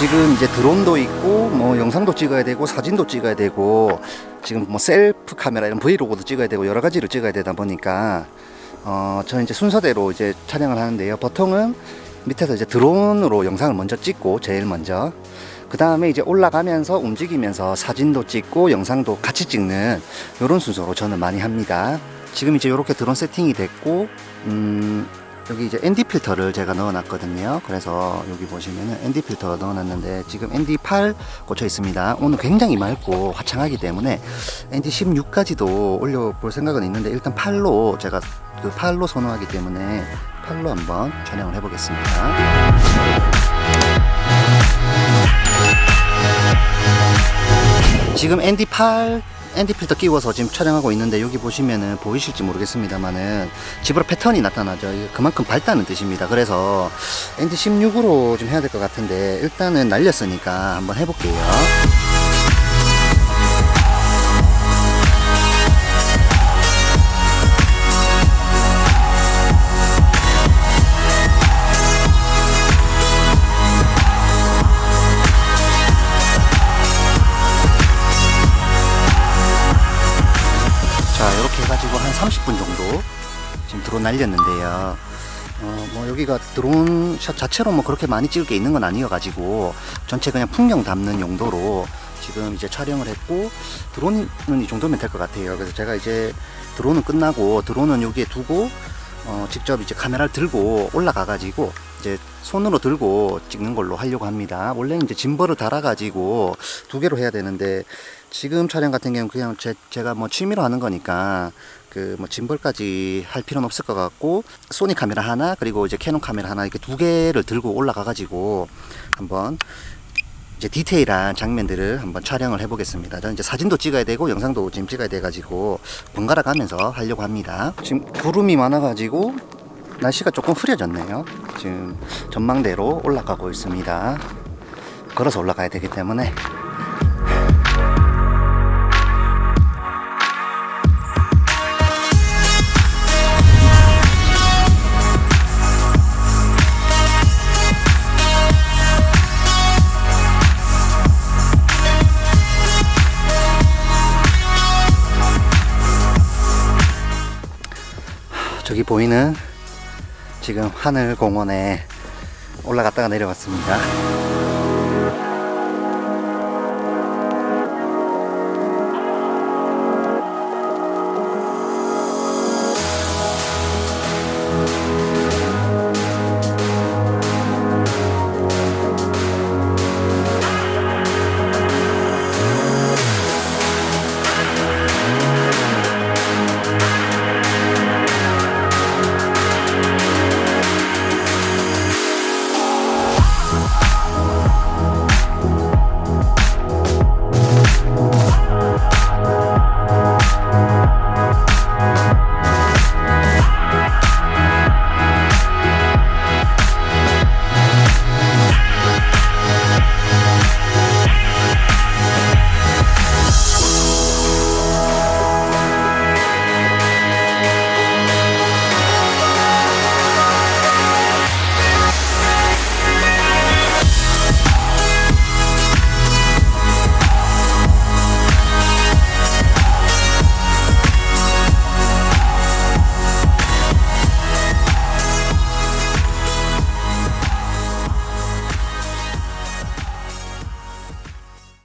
지금 이제 드론도 있고 뭐 영상도 찍어야 되고 사진도 찍어야 되고 지금 뭐 셀프 카메라 이런 브이로그도 찍어야 되고 여러 가지를 찍어야 되다 보니까 어 저는 이제 순서대로 이제 촬영을 하는데요. 보통은 밑에서 이제 드론으로 영상을 먼저 찍고 제일 먼저 그 다음에 이제 올라가면서 움직이면서 사진도 찍고 영상도 같이 찍는 이런 순서로 저는 많이 합니다. 지금 이제 이렇게 드론 세팅이 됐고 음 여기 이제 ND 필터를 제가 넣어놨거든요. 그래서 여기 보시면은 ND 필터가 넣어놨는데 지금 ND8 꽂혀 있습니다. 오늘 굉장히 맑고 화창하기 때문에 ND16까지도 올려볼 생각은 있는데 일단 8로 제가 그 8로 선호하기 때문에 8로 한번 촬영을 해보겠습니다. 지금 ND8 ND 필터 끼워서 지금 촬영하고 있는데 여기 보시면은 보이실지 모르겠습니다만은 집으로 패턴이 나타나죠. 그만큼 밝다는 뜻입니다. 그래서 ND16으로 좀 해야 될 것 같은데 일단은 날렸으니까 한번 해볼게요. 30분 정도 지금 드론 날렸는데요. 어, 뭐 여기가 드론 샷 자체로 뭐 그렇게 많이 찍을 게 있는 건 아니어가지고 전체 그냥 풍경 담는 용도로 지금 이제 촬영을 했고 드론은 이 정도면 될 것 같아요. 그래서 제가 이제 드론은 끝나고 드론은 여기에 두고 어, 직접 이제 카메라를 들고 올라가가지고 이제 손으로 들고 찍는 걸로 하려고 합니다. 원래는 이제 짐벌을 달아가지고 두 개로 해야 되는데 지금 촬영 같은 경우는 그냥 제, 제가 뭐 취미로 하는 거니까 그 뭐 짐벌까지 할 필요는 없을 것 같고 소니 카메라 하나 그리고 이제 캐논 카메라 하나 이렇게 두 개를 들고 올라가 가지고 한번 이제 디테일한 장면들을 한번 촬영을 해보겠습니다. 저는 이제 사진도 찍어야 되고 영상도 지금 찍어야 돼가지고 번갈아 가면서 하려고 합니다. 지금 구름이 많아가지고 날씨가 조금 흐려졌네요. 지금 전망대로 올라가고 있습니다. 걸어서 올라가야 되기 때문에 저기 보이는 지금 하늘 공원에 올라갔다가 내려왔습니다.